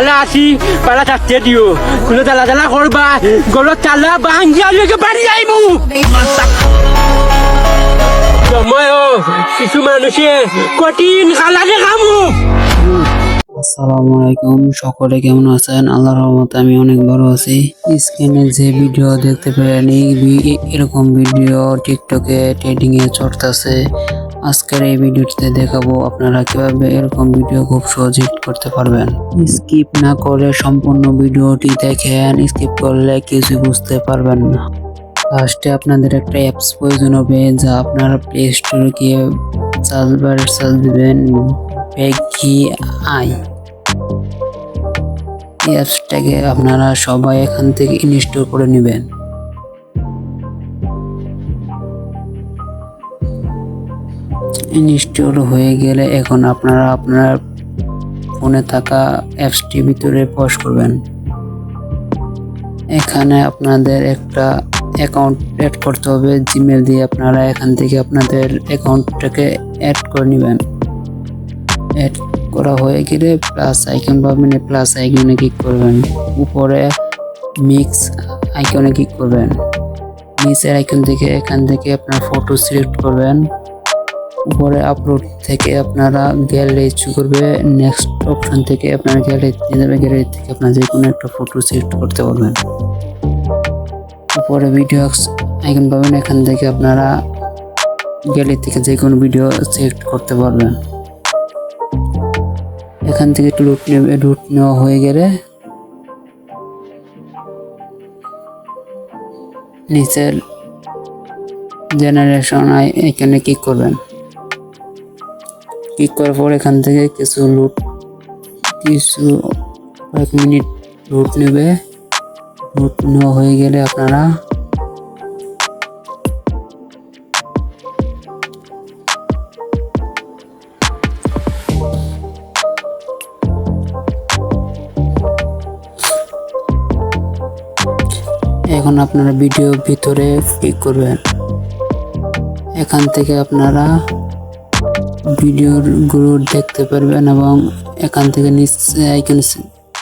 পালা আসি পালা থাকতে দিও। কোনো জ্বালা জ্বালা করবা? গলত চালা ভাঙ্গিয়া লেগে বাড়ি আইমু। সময় কিছু মানুষে, কঠিন খালাকে খামু আসসালামু আলাইকুম, সকলে কেমন আছেন? আল্লাহর রহমতে আমি অনেক ভালো আছি। স্ক্রিনে যে ভিডিও দেখতে পেলেন এরকম ভিডিও টিকটকে ট্রেডিং এ চড়তেছে। আজকের এই ভিডিওটিতে দেখাবো আপনারা কীভাবে এরকম ভিডিও খুব সহজ করতে পারবেন। স্কিপ না করে সম্পূর্ণ ভিডিওটি দেখেন স্কিপ করলে কিছু বুঝতে পারবেন না। ফার্স্টে আপনাদের একটা অ্যাপস প্রয়োজন হবে, যা আপনারা প্লে স্টোরে গিয়ে সার্চ বারে সার্চ দিবেন পেগি আই এই অ্যাপসটাকে আপনারা সবাই এখান থেকে ইনস্টল করে নেবেন। ইনস্টল হয়ে গেলে এখন আপনারা আপনার ফোনে থাকা অ্যাপসটির ভিতরে পজ করবেন। এখানে আপনাদের একটা অ্যাকাউন্ট অ্যাড করতে হবে। জিমেল দিয়ে আপনারা এখান থেকে আপনাদের অ্যাকাউন্টটাকে অ্যাড করে নেবেন। অ্যাড করা হয়ে গেলে প্লাস আইকন পাবেন প্লাস আইকনে ক্লিক করবেন। উপরে মিক্স আইকনে ক্লিক করবেন। নিচের আইকন থেকে এখান থেকে আপনার ফটো সিলেক্ট করবেন। উপরে আপলোড থেকে আপনারা গ্যালারি ইচ্ছু করবে নেক্সট অপশন থেকে আপনার গ্যালারি যাবে গ্যালারি থেকে আপনার যে কোনো একটা ফটো সিলেক্ট করতে পারবেন। উপরে ভিডিও আইকন পাবেন, এখান থেকে আপনারা গ্যালারি থেকে যে কোনো ভিডিও সিলেক্ট করতে পারবেন। এখান থেকে একটু লুট নেবে লুট নেওয়া হয়ে গেলে নিচের জেনারেশন এখানে ক্লিক করবেন। ক্লিক করার পর এখান থেকে কিছু লুট কিছু কয়েক মিনিট লুট নেবে। লুট নেওয়া হয়ে গেলে আপনারা এখন আপনারা ভিডিও ভিতরে ক্লিক করবেন। এখান থেকে আপনারা ভিডিওরগুলো দেখতে পারবেন এবং এখান থেকে নিচে আইকন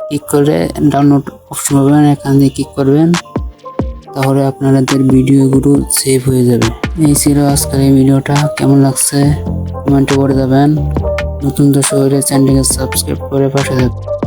ক্লিক করে ডাউনলোড অপশন পাবেন, এখান থেকে ক্লিক করবেন, তাহলে আপনাদের ভিডিওগুলো সেভ হয়ে যাবে। এই ছিল আজকের এই ভিডিওটা, কেমন লাগছে? কমেন্টে করে যাবেন। নতুন দর্শক হলে চ্যানেলকে সাবস্ক্রাইব করে পাশে থাকবেন।